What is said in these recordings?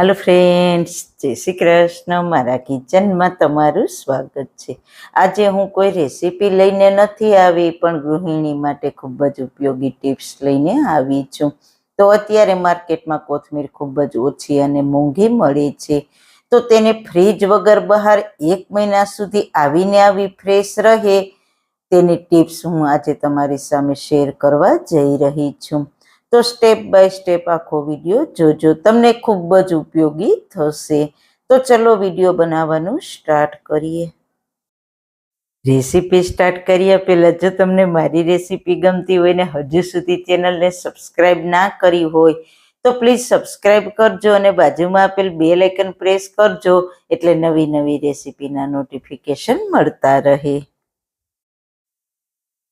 Hello friends જય શ્રી કૃષ્ણ. મારા કિચનમાં તમારું સ્વાગત છે. આજે હું કોઈ રેસીપી લઈને નથી આવી, પણ ગૃહિણી માટે ખૂબ જ ઉપયોગી ટિપ્સ લઈને આવી છું. તો અત્યારે માર્કેટમાં કોથમીર ખૂબ જ ઓછી અને મોંઘી મળે છે. તો તેને ફ્રીજ વગર બહાર એક મહિના સુધી આવીને આવી ફ્રેશ રહે. તેની ટિપ્સ હું આજે તમારી સામે શેર કરવા જઈ રહી છું. તો સ્ટેપ બાય સ્ટેપ આખો વીડિયો જોજો. તમને ખૂબ જ ઉપયોગી થશે. તો ચલો વીડિયો બનાવવાનું સ્ટાર્ટ કરીએ. રેસીપી સ્ટાર્ટ કર્યા પહેલાં જો તમને મારી રેસીપી ગમતી હોય ને હજુ સુધી ચેનલને સબસ્ક્રાઈબ ના કરી હોય, તો પ્લીઝ સબસ્ક્રાઈબ કરજો અને બાજુમાં આપેલ બે લાઇકન પ્રેસ કરજો એટલે નવી નવી રેસીપીના નોટિફિકેશન મળતા રહે.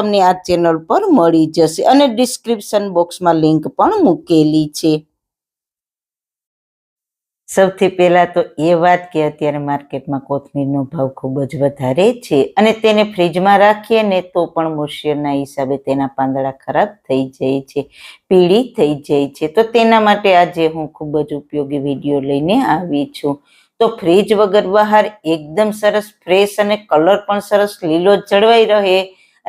તમને આ ચેનલ પર મળી જશે અને ડિસ્ક્રિપ્શન બોક્સમાં લિંક પણ મૂકેલી છે. સૌથી પહેલાં તો એ વાત કે અત્યારે માર્કેટમાં કોથમીરનો ભાવ ખૂબ જ વધારે છે અને તેને ફ્રીજમાં રાખીએ ને તો પણ મોશિયરના હિસાબે તેના પાંદડા ખરાબ થઈ જાય છે, પીળી થઈ જાય છે. તો તેના માટે આજે હું ખૂબ જ ઉપયોગી વીડિયો લઈને આવી છું. તો ફ્રીજ વગર બહાર એકદમ સરસ, ફ્રેશ અને કલર પણ સરસ લીલો જળવાઈ રહે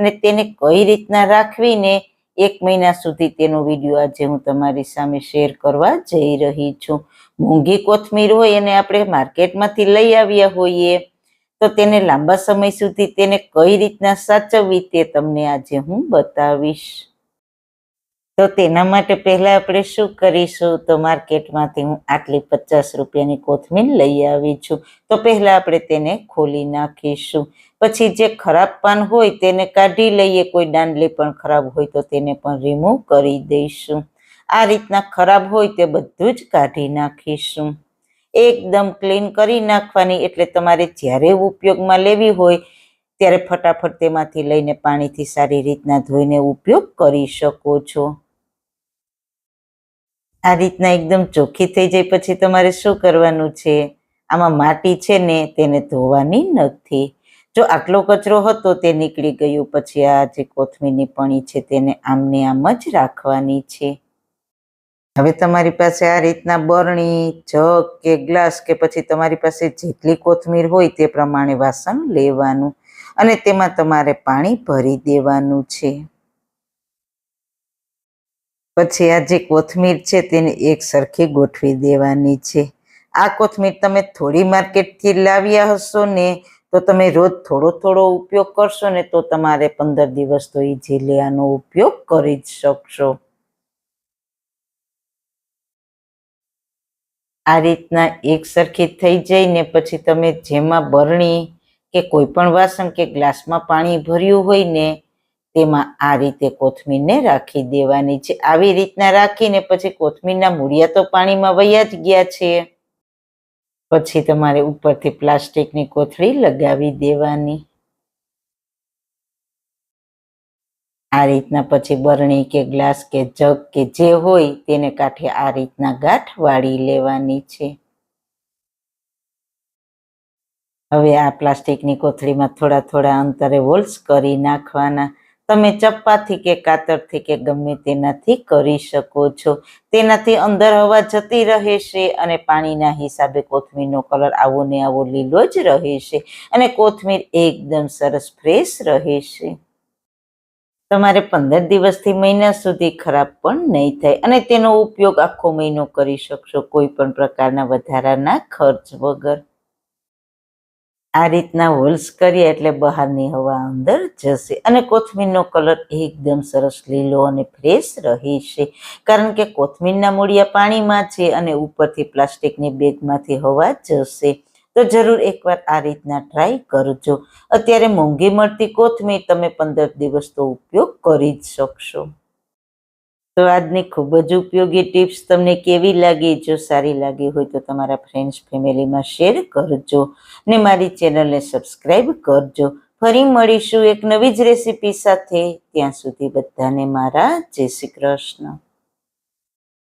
અને તેને કઈ રીતના રાખવીને એક મહિના સુધી તેનો વીડિયો આજે હું તમારી સામે શેર કરવા જઈ રહી છું. મોંઘી કોથમીર હોય અને આપણે માર્કેટમાંથી લઈ આવ્યા હોઈએ, તો તેને લાંબા સમય સુધી તેને કઈ રીતના સાચવવી તે તમને આજે હું બતાવીશ. તો તેના માટે પહેલા આપણે શું કરીશું? તો માર્કેટમાંથી હું આટલી પચાસ રૂપિયાની કોથમીર લઈ આવી છું. તો પહેલા આપણે તેને ખોલી નાખીશું. પછી જે ખરાબ પાન હોય તેને કાઢી લઈએ. કોઈ દાંડલી પણ ખરાબ હોય તો તેને પણ રિમૂવ કરી દઈશું. આ રીતના ખરાબ હોય તે બધું જ કાઢી નાખીશું. એકદમ ક્લીન કરી નાખવાની. એટલે તમારે જ્યારે ઉપયોગમાં લેવી હોય ત્યારે ફટાફટ તેમાંથી લઈને પાણીથી સારી રીતના ધોઈને ઉપયોગ કરી શકો છો. આ રીતના એકદમ ચોખ્ખી થઈ જાય. પછી તમારે શું કરવાનું છે? આમાં માટી છે ને, તેને ધોવાની નથી. જો આટલો કચરો હતો તે નીકળી ગયું. પછી આ જે કોથમીરની પણી છે તેને આમને આમ જ રાખવાની છે. હવે તમારી પાસે આ રીતના બરણી, જગ કે ગ્લાસ કે પછી તમારી પાસે જેટલી કોથમીર હોય તે પ્રમાણે વાસણ લેવાનું અને તેમાં તમારે પાણી ભરી દેવાનું છે. પછી આ જે કોથમીર છે તેને એક સરખી ગોઠવી દેવાની છે. આ કોથમીર તમે થોડી માર્કેટથી લાવ્યા હશો ને તો તમે રોજ થોડો થોડો ઉપયોગ કરશો ને તો તમારે પંદર દિવસ તો એ જીલિયાનો ઉપયોગ કરી જ શકશો. આ રીતના એક સરખી થઈ જાય ને પછી તમે જેમાં બરણી કે કોઈ પણ વાસણ કે ગ્લાસમાં પાણી ભર્યું હોય ને તેમાં આ રીતે કોથમીરને રાખી દેવાની છે. આવી રીતના રાખીને પછી કોથમીરના મૂળિયા તો પાણીમાં વયા જ ગયા છે. પછી તમારે ઉપરથી પ્લાસ્ટિકની કોથળી લગાવી દેવાની. આ રીતના પછી બરણી કે ગ્લાસ કે જગ કે જે હોય તેને કાંઠે આ રીતના ગાંઠ વાળી લેવાની છે. હવે આ પ્લાસ્ટિકની કોથળીમાં થોડા થોડા અંતરે હોલ્સ કરી નાખવાના. તમે ચપ્પાથી કે કાતરથી કે ગમે તેનાથી કરી શકો છો. તેનાથી અંદર હવા જતી રહેશે અને પાણીના હિસાબે કોથમીરનો કલર આવો ને આવો લીલો જ રહેશે અને કોથમીર એકદમ સરસ ફ્રેશ રહેશે તમારે પંદર દિવસથી મહિના સુધી ખરાબ પણ નહીં થાય અને તેનો ઉપયોગ આખો મહિનો કરી શકશો કોઈ પણ પ્રકારના વધારાના ખર્ચ વગર. આ રીતના હોલ્સ કરીએ એટલે બહારની હવા અંદર જશે. અને કોથમીરનો કલર એકદમ સરસ લીલો અને ફ્રેશ રહેશે. કારણ કે કોથમીરના મૂળિયા પાણીમાં છે અને ઉપરથી પ્લાસ્ટિકની બેગમાંથી હવા જશે. તો જરૂર એકવાર આ રીતના ટ્રાય કરજો. અત્યારે મોંઘી મળતી કોથમીર તમે પંદર દિવસ તો ઉપયોગ કરી જ શકશો. તો આજની ખૂબ જ ઉપયોગી ટિપ્સ તમને કેવી લાગી? જો સારી લાગી હોય તો તમારા ફ્રેન્ડ્સ ફેમિલીમાં શેર કરજો ને મારી ચેનલને સબસ્ક્રાઈબ કરજો. ફરી મળીશું એક નવી જ રેસીપી સાથે. ત્યાં સુધી બધાને મારા જય શ્રી કૃષ્ણ.